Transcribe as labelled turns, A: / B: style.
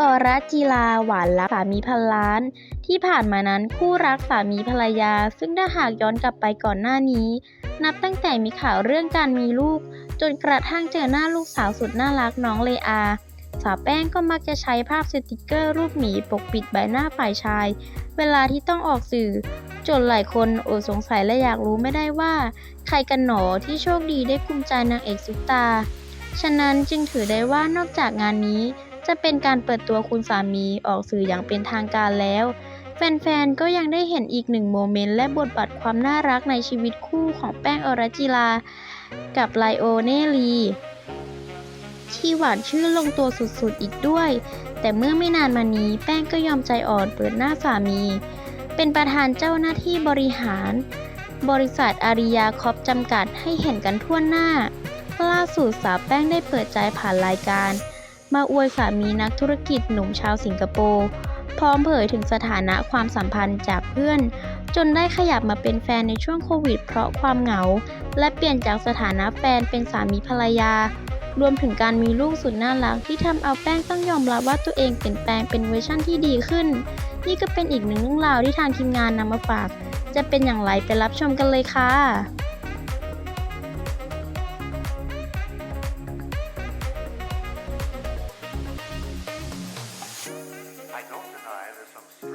A: อรัจีลาหวานรักสามีพันล้าน ที่ผ่านมานั้นคู่รักสามีภรรยา ซึ่งถ้าหากย้อนกลับไปก่อนหน้านี้ นับตั้งแต่มีข่าวเรื่องการมีลูก จนกระทั่งเจอหน้าลูกสาวสุดน่ารักน้องเลอาสาวแป้งก็มักจะใช้ภาพสติกเกอร์รูปหมีปกปิดใบหน้าฝ่ายชาย เวลาที่ต้องออกสื่อ จนหลายคนอดสงสัยและอยากรู้ไม่ได้ว่า ใครกันหนอที่โชคดีได้กุมใจนางเอกซุปตา ฉะนั้นจึงถือได้ว่านอกจากงานนี้ จะเป็นการเปิดตัวคุณสามีออกสื่ออย่างเป็นทางการแล้ว แฟนๆ ก็ยังได้เห็นอีกหนึ่งโมเมนต์และบทบาทความน่ารักในชีวิตคู่ของแป้งอรจิลา กับไลโอเนลีที่หวานชื่นลงตัวสุดๆอีกด้วย แต่เมื่อไม่นานมานี้แป้งก็ยอมใจอ่อนเปิดหน้าสามี เป็นประธานเจ้าหน้าที่บริหาร บริษัทอาริยาคอปจำกัดให้เห็นกันทั่วหน้าล่าสุดสาวแป้งได้เปิดใจผ่านรายการ มาอวยสามีนักธุรกิจหนุ่มชาวสิงคโปร์พร้อมเผยถึงสถานะความสัมพันธ์จากเพื่อน จนได้ขยับมาเป็นแฟนในช่วงโควิด เพราะความเหงา และเปลี่ยนจากสถานะแฟนเป็นสามีภรรยา รวมถึงการมีลูกสุดน่ารักที่ทำเอาแป้งต้องยอมรับว่าตัวเองเปลี่ยนแปลงเป็นเวอร์ชั่นที่ดีขึ้น นี่ก็เป็นอีกหนึ่งเรื่องราวที่ทางทีมงานนำมาฝาก จะเป็นอย่างไรไปรับชมกันเลยค่ะ I don't deny there's some strange.